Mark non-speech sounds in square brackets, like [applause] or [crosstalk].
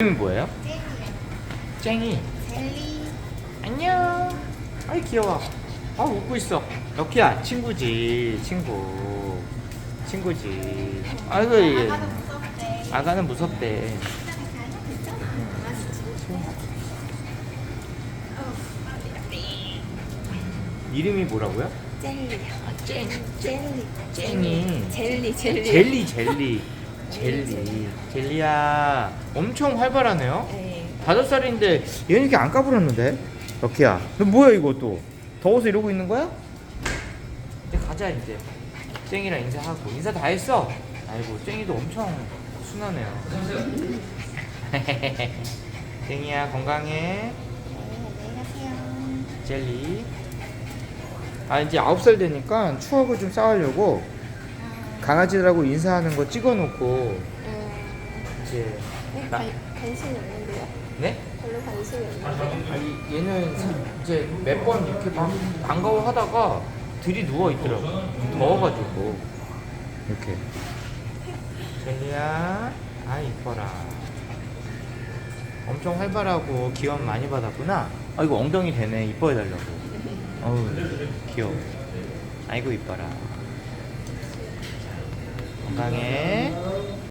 이름이 뭐예요? 쨍이. 젤리 안녕. 아이 귀여워. 아 웃고 있어. 럭키야 친구지 친구. 친구지. 아이고 얘. 아가도 무섭대 아가는 무섭대. 이름이 뭐라고요? 젤리 아, 쨍. 젤리 쨍이. 젤리 젤리 젤리 젤리 젤리. 젤리야 엄청 활발하네요. 네. 다섯 살인데 얘는 이렇게 안 까불었는데? 럭키야 너 뭐야 이거 또? 더워서 이러고 있는 거야? 이제 가자 이제. 쨍이랑 인사하고. 인사 다 했어. 아이고 쨍이도 엄청 순하네요. [laughs] 쨍이야 건강해. 네, 가세요. 젤리. 아 이제 아홉 살 되니까 추억을 좀 쌓으려고 강아지들하고 인사하는 거 찍어놓고 음, 이제 네, 나- 관, 관심이 없는데요. 네? 별로 관심이 없는데. 아니 얘는 이제 몇 번 이렇게 막 반가워하다가 들이 누워 있더라고 더워가지고. 이렇게. 젤리야 아 이뻐라. 엄청 활발하고 기원 많이 받았구나. 아 이거 엉덩이 되네. 이뻐해달라고. 어우 귀여워. 아이고 이뻐라 건강해